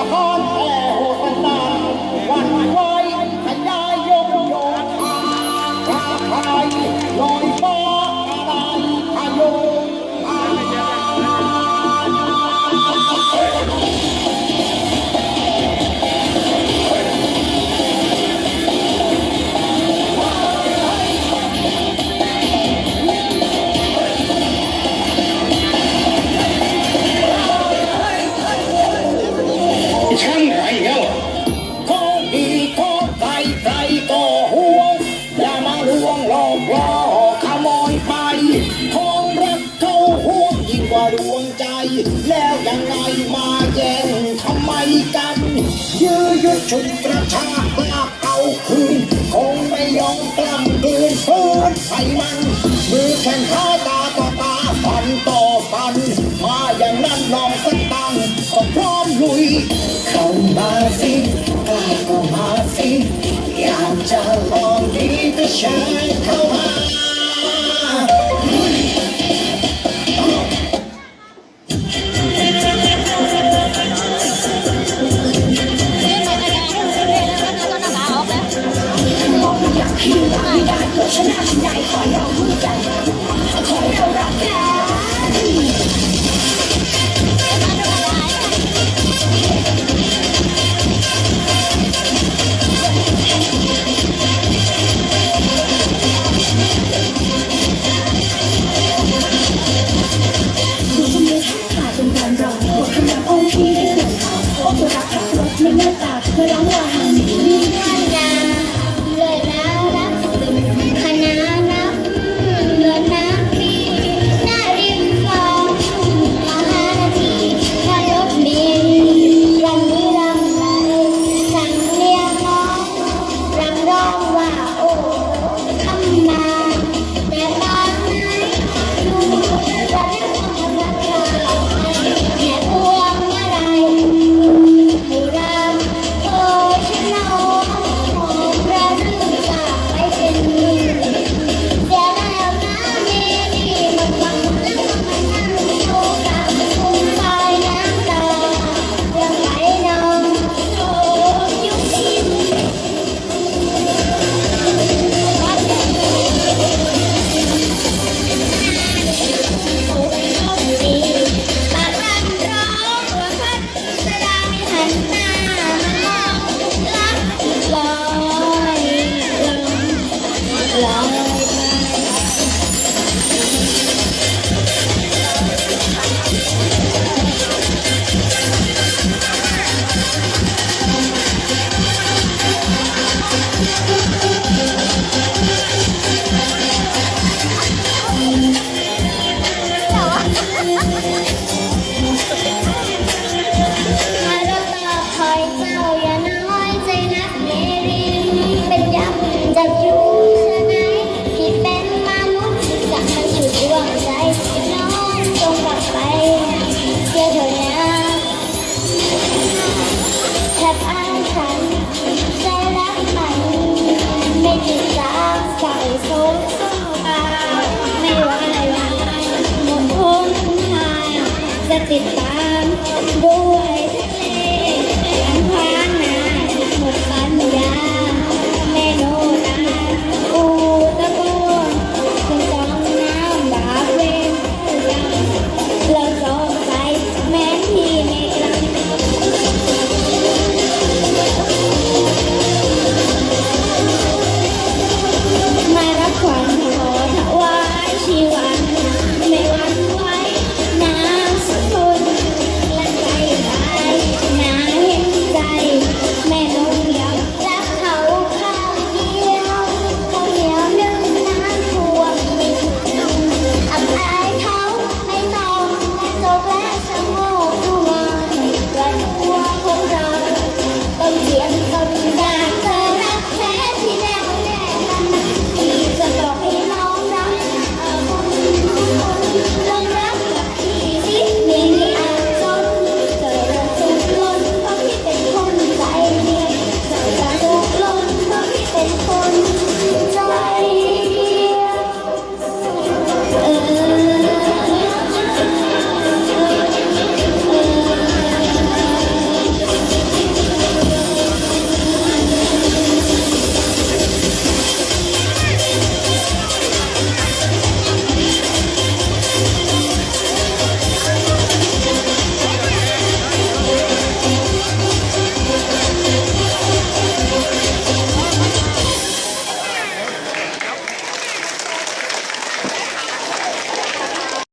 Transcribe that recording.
upon all. ช่างไรเงาก็ดีก็ใจใจก็ห่วงอย่ามาลวงหลอกล่อขโมยไปของรักเขาห่วงยิ่งกว่าดวงใจ แล้วยังไงมาแย่งทำไมกัน ยื้อยุดฉุดกระชากลากเอาคืนคงไม่ยอมกล้ำกลืนฟื้นใส่มันมือแข็งขาตาต่ตาฟันต่อฟัน มาอย่างนั้นลองสั ยเขามาสิกล้าเขามาสิอยากจะลองดีก็ใช้เข้ามา 可以等会儿。可以回家